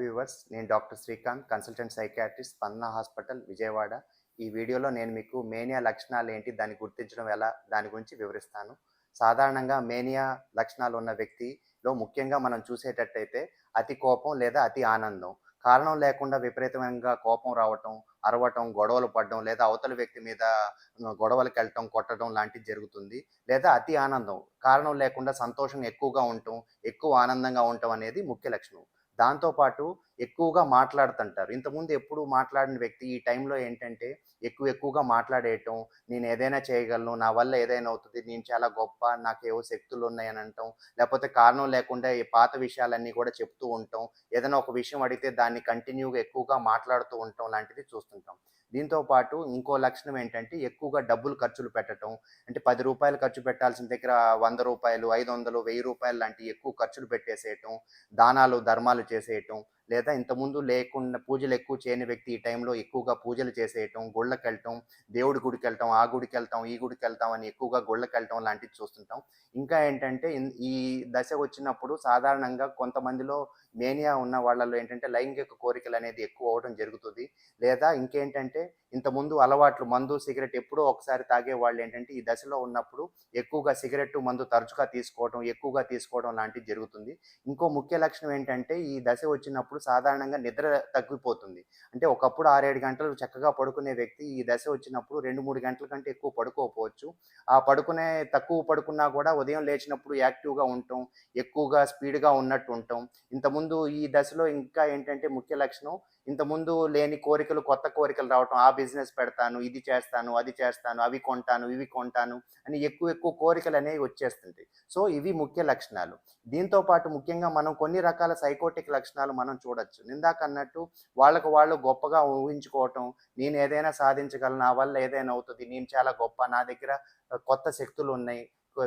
Viewers నేను doctor Srikanth consultant psychiatrist Spandana hospital Vijayawada. ఈ వీడియోలో నేను మీకు మేనియా లక్షణాలు ఏంటి దాన్ని గుర్తించడం ఎలా దాని గురించి వివరిస్తాను. సాధారణంగా మేనియా లక్షణాలు ఉన్న వ్యక్తిలో ముఖ్యంగా మనం చూసేటట్టయితే అతి కోపం లేదా అతి ఆనందం. కారణం లేకుండా విపరీతంగా కోపం రావటం అరవటం గొడవలు పడడం లేదా అవతల వ్యక్తి మీద గొడవలకు వెళ్ళటం కొట్టడం లాంటివి జరుగుతుంది లేదా అతి ఆనందం. కారణం లేకుండా సంతోషం ఎక్కువగా ఉండటం ఎక్కువ ఆనందంగా ఉండటం అనేది ముఖ్య లక్షణం. దాంతోపాటు ఎక్కువగా మాట్లాడుతుంటారు. ఇంతకుముందు ఎప్పుడు మాట్లాడిన వ్యక్తి ఈ టైంలో ఏంటంటే ఎక్కువ ఎక్కువగా మాట్లాడేయటం నేను ఏదైనా చేయగలను నా వల్ల ఏదైనా అవుతుంది నేను చాలా గొప్ప నాకు ఏవో శక్తులు ఉన్నాయని అంటాం లేకపోతే కారణం లేకుండా ఈ పాత విషయాలన్నీ కూడా చెప్తూ ఉంటాం. ఏదైనా ఒక విషయం అడిగితే దాన్ని కంటిన్యూగా ఎక్కువగా మాట్లాడుతూ ఉంటాం లాంటిది చూస్తుంటాం. దీంతో పాటు ఇంకో లక్షణం ఏంటంటే ఎక్కువగా డబ్బులు ఖర్చులు పెట్టడం అంటే పది రూపాయలు ఖర్చు పెట్టాల్సిన దగ్గర వంద రూపాయలు ఐదు వందలు వెయ్యి రూపాయలు లాంటి ఎక్కువ ఖర్చులు పెట్టేసేయటం దానాలు ధర్మాలు చేసేయటం లేదా ఇంతకుముందు లేకుండా పూజలు ఎక్కువ చేయని వ్యక్తి ఈ టైంలో ఎక్కువగా పూజలు చేసేయటం గుళ్ళకి వెళ్ళటం దేవుడి గుడికి వెళ్ళటం ఆ గుడికి వెళ్తాం ఈ గుడికి వెళ్తాం అని ఎక్కువగా గుళ్ళకి వెళ్ళటం లాంటివి చూస్తుంటాం. ఇంకా ఏంటంటే ఈ దశ వచ్చినప్పుడు సాధారణంగా కొంతమందిలో మేనియా ఉన్న వాళ్ళలో ఏంటంటే లైంగిక కోరికలు అనేది ఎక్కువ అవడం జరుగుతుంది. లేదా ఇంకేంటంటే ఇంతకుముందు అలవాట్లు మందు సిగరెట్ ఎప్పుడో ఒకసారి తాగే వాళ్ళు ఏంటంటే ఈ దశలో ఉన్నప్పుడు ఎక్కువగా సిగరెట్ మందు తరచుగా తీసుకోవడం ఎక్కువగా తీసుకోవడం లాంటివి జరుగుతుంది. ఇంకో ముఖ్య లక్షణం ఏంటంటే ఈ దశ వచ్చినప్పుడు సాధారణంగా నిద్ర తగ్గిపోతుంది. అంటే ఒకప్పుడు ఆరేడు గంటలు చక్కగా పడుకునే వ్యక్తి ఈ దశ వచ్చినప్పుడు రెండు మూడు గంటల కంటే ఎక్కువ పడుకోకపోవచ్చు. ఆ పడుకునే తక్కువ పడుకున్నా కూడా ఉదయం లేచినప్పుడు యాక్టివ్గా ఉండటం ఎక్కువగా స్పీడ్గా ఉన్నట్టు ఉండటం ఇంతకుముందు ఈ దశలో ఇంకా ఏంటంటే ముఖ్య లక్షణం ఇంతకుముందు లేని కోరికలు కొత్త కోరికలు రావటం ఆ బిజినెస్ పెడతాను ఇది చేస్తాను అది చేస్తాను అవి కొంటాను ఇవి కొంటాను అని ఎక్కువ ఎక్కువ కోరికలు అనేవి వచ్చేస్తుంటాయి. సో ఇవి ముఖ్య లక్షణాలు. దీంతో పాటు ముఖ్యంగా మనం కొన్ని రకాల సైకోటిక్ లక్షణాలు మనం చూడొచ్చు. ఇందాక అన్నట్టు వాళ్ళకు వాళ్ళు గొప్పగా ఊహించుకోవటం నేను ఏదైనా సాధించగలను నా వల్ల ఏదైనా అవుతుంది నేను చాలా గొప్ప నా దగ్గర కొత్త శక్తులు ఉన్నాయి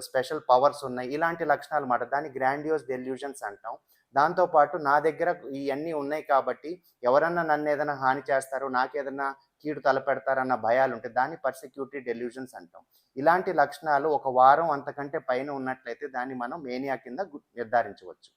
స్పెషల్ పవర్స్ ఉన్నాయి ఇలాంటి లక్షణాలు మాట. దాన్ని గ్రాండియోస్ డెల్యూషన్స్ అంటాం. దాంతోపాటు నా దగ్గర ఇవన్నీ ఉన్నాయి కాబట్టి ఎవరన్నా నన్ను ఏదైనా హాని చేస్తారో నాకేదైనా కీడు తలపెడతారన్న భయాలు ఉంటాయి దాన్ని పర్సిక్యూటివ్ డెల్యూషన్స్ అంటాం. ఇలాంటి లక్షణాలు ఒక వారం అంతకంటే పైన ఉన్నట్లయితే దాన్ని మనం మేనియా కింద నిర్ధారించవచ్చు.